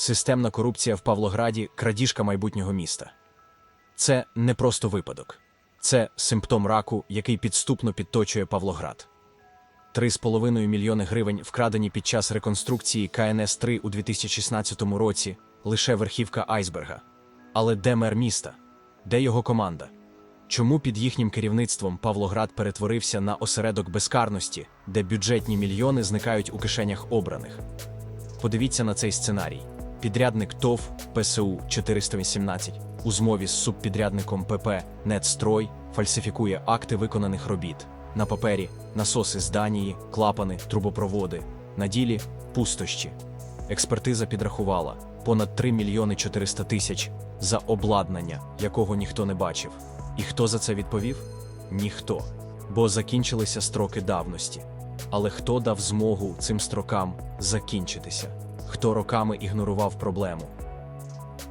Системна корупція в Павлограді крадіжка майбутнього міста. Це не просто випадок, це симптом раку, який підступно підточує Павлоград. 3,5 мільйони гривень вкрадені під час реконструкції КНС 3 у 2016 році лише верхівка айсберга. Але де мер міста? Де його команда? Чому під їхнім керівництвом Павлоград перетворився на осередок безкарності, де бюджетні мільйони зникають у кишенях обраних? Подивіться на цей сценарій. Підрядник ТОВ ПСУ 418 у змові з субпідрядником ПП «Нетстрой» фальсифікує акти виконаних робіт. На папері насоси з Данії, клапани, трубопроводи. На ділі пустощі. Експертиза підрахувала понад 3 мільйони 400 тисяч за обладнання, якого ніхто не бачив. І хто за це відповів? Ніхто. Бо закінчилися строки давності. Але хто дав змогу цим строкам закінчитися? Хто роками ігнорував проблему?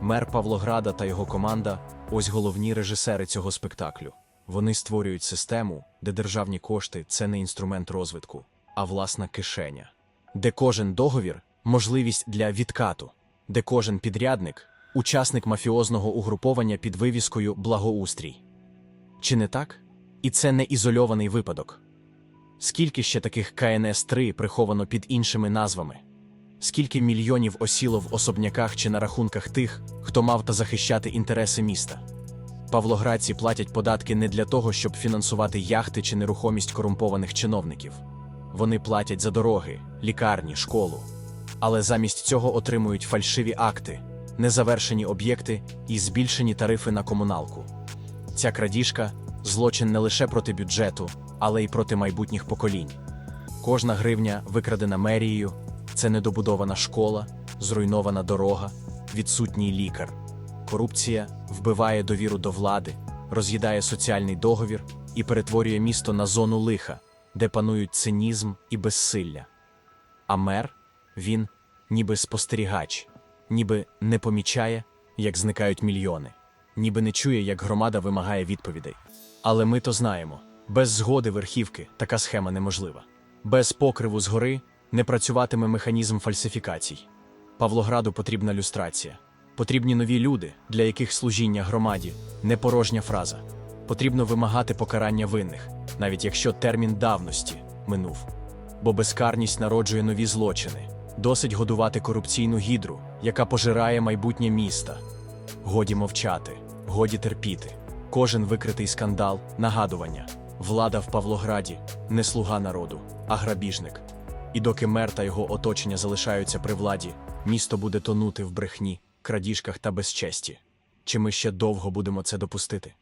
Мер Павлограда та його команда ось головні режисери цього спектаклю. Вони створюють систему, де державні кошти це не інструмент розвитку, а власна кишеня, де кожен договір можливість для відкату, де кожен підрядник учасник мафіозного угруповання під вивіскою благоустрій. Чи не так? І це не ізольований випадок. Скільки ще таких КНС-3 приховано під іншими назвами? Скільки мільйонів осіло в особняках чи на рахунках тих, хто мав та захищати інтереси міста? Павлоградці платять податки не для того, щоб фінансувати яхти чи нерухомість корумпованих чиновників. Вони платять за дороги, лікарні, школу. Але замість цього отримують фальшиві акти, незавершені об'єкти і збільшені тарифи на комуналку. Ця крадіжка злочин не лише проти бюджету, але й проти майбутніх поколінь. Кожна гривня, викрадена мерією, це недобудована школа, зруйнована дорога, відсутній лікар. Корупція вбиває довіру до влади, роз'їдає соціальний договір і перетворює місто на зону лиха, де панують цинізм і безсилля. А мер він ніби спостерігач, ніби не помічає, як зникають мільйони, ніби не чує, як громада вимагає відповідей. Але ми то знаємо: без згоди верхівки така схема неможлива. Без покриву згори не працюватиме механізм фальсифікацій. Павлограду потрібна люстрація. Потрібні нові люди, для яких служіння громаді не порожня фраза. Потрібно вимагати покарання винних, навіть якщо термін давності минув. Бо безкарність народжує нові злочини. Досить годувати корупційну гідру, яка пожирає майбутнє міста. Годі мовчати, годі терпіти. Кожен викритий скандал, нагадування. Влада в Павлограді не слуга народу, а грабіжник. І доки мер та його оточення залишаються при владі, місто буде тонути в брехні, крадіжках та безчесті. Чи ми ще довго будемо це допустити?